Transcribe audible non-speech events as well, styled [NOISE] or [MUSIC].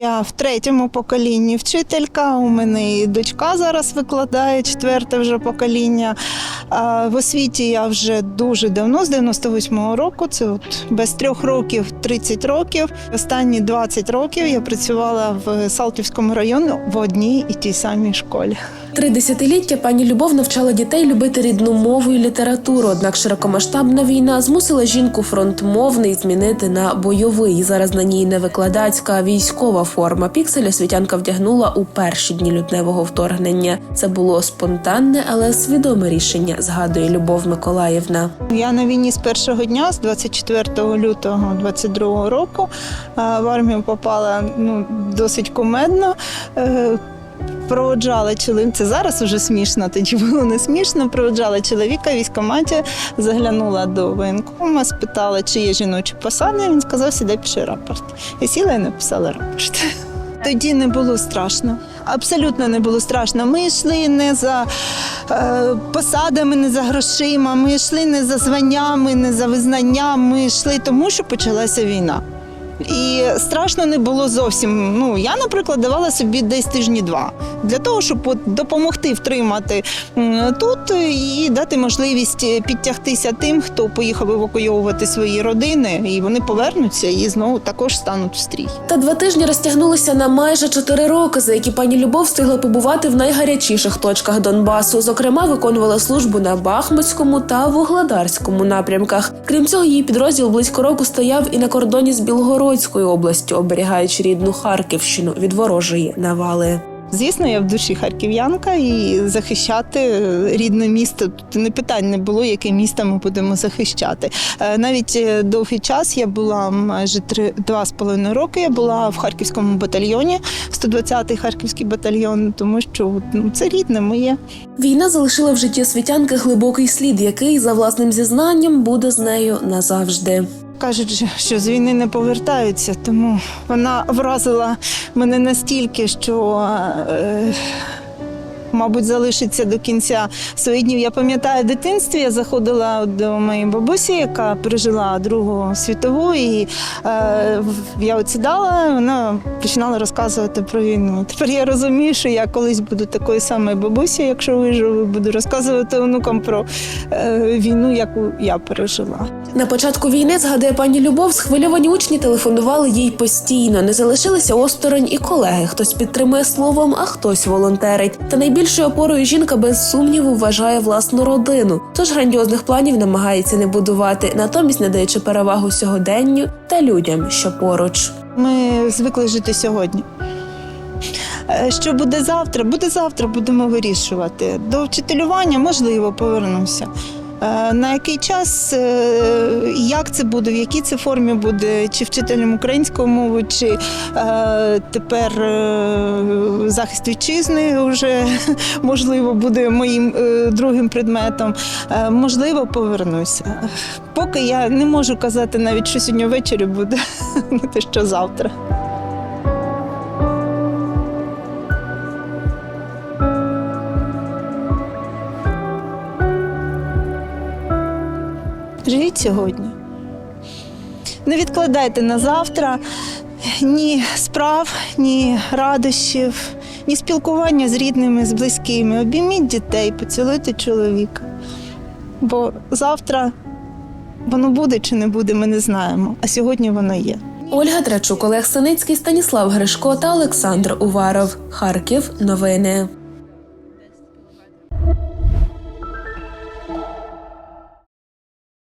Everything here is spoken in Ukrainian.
Я в третьому поколінні вчителька. У мене і дочка зараз викладає четверте вже покоління. В освіті я вже дуже давно, з 98-го року. Це от без трьох років 30 років. Останні 20 років я працювала в Салтівському районі в одній і тій самій школі. Три десятиліття пані Любов навчала дітей любити рідну мову і літературу. Однак широкомасштабна війна змусила жінку фронтмовний змінити на бойовий. Зараз на ній не викладацька, а військова форма. Пікселя світянка вдягнула у перші дні лютневого вторгнення. Це було спонтанне, але свідоме рішення. Згадує Любов Миколаївна. Я на війні з першого дня, з 24 лютого 22 року, в армію попала ну, досить кумедно. Проводжала чоловіка, це зараз уже смішно, тоді було не смішно. Проводжала чоловіка в військкоматі, заглянула до воєнкома, спитала, чи є жіночі посади. Він сказав, сідай пиши рапорт. Я сіла і написала рапорт. [LAUGHS] Тоді не було страшно. Абсолютно не було страшно. Ми йшли не за е, посадами, не за грошима. Ми йшли не за званнями, не за визнанням. Ми йшли тому, що почалася війна. І страшно не було зовсім. Ну я, наприклад, давала собі десь тижні два для того, щоб допомогти втримати тут і дати можливість підтягтися тим, хто поїхав евакуйовувати свої родини, і вони повернуться і знову також стануть в стрій. Та два тижні розтягнулися на майже чотири роки, за які пані Любов встигла побувати в найгарячіших точках Донбасу. Зокрема, виконувала службу на Бахмутському та Вугледарському напрямках. Крім цього, її підрозділ близько року стояв і на кордоні з Білгородською областю, оберігаючи рідну Харківщину від ворожої навали. Звісно, я в душі харків'янка і захищати рідне місто. Тут не питань не було, яке місто ми будемо захищати. Е, Навіть е, довгий час я була майже три два з половиною роки. Я була в харківському батальйоні, 120-й харківський батальйон, тому що ну, це рідне моє. Війна залишила в житті освітянки глибокий слід, який за власним зізнанням буде з нею назавжди. Кажуть, що з війни не повертаються, тому вона вразила мене настільки, що. Е, Мабуть, залишиться до кінця своїх днів. Я пам'ятаю в дитинстві. Я заходила до моєї бабусі, яка пережила Другу світову, і е, я от сідала, вона починала розказувати про війну. Тепер я розумію, що я колись буду такою самою бабусею, якщо виживу, буду розказувати онукам про е, війну, яку я пережила. На початку війни, згадує пані Любов, схвильовані учні телефонували їй постійно. Не залишилися осторонь і колеги. Хтось підтримує словом, а хтось волонтерить. Та найбільшою опорою жінка без сумніву вважає власну родину. Тож грандіозних планів намагається не будувати, натомість надаючи перевагу сьогоденню та людям, що поруч. Ми звикли жити сьогодні. Е, Що буде завтра? Буде завтра, будемо вирішувати. До вчителювання можливо повернуся. Е, На який час, е, як це буде, в якій це формі буде, чи вчителем української мови, чи е, тепер захист вітчизни вже [LAUGHS] можливо буде моїм другим предметом. Можливо, повернуся. Поки я не можу казати навіть, що сьогодні ввечері буде, [LAUGHS] не те, що завтра. Живіть сьогодні. Не відкладайте на завтра ні справ, ні радощів, ні спілкування з рідними, з близькими. Обійміть дітей, поцілуйте чоловіка. Бо завтра воно буде чи не буде, ми не знаємо. А сьогодні воно є. Ольга Трачук, Олег Синицький, Станіслав Гришко та Олександр Уваров. Харків. Новини.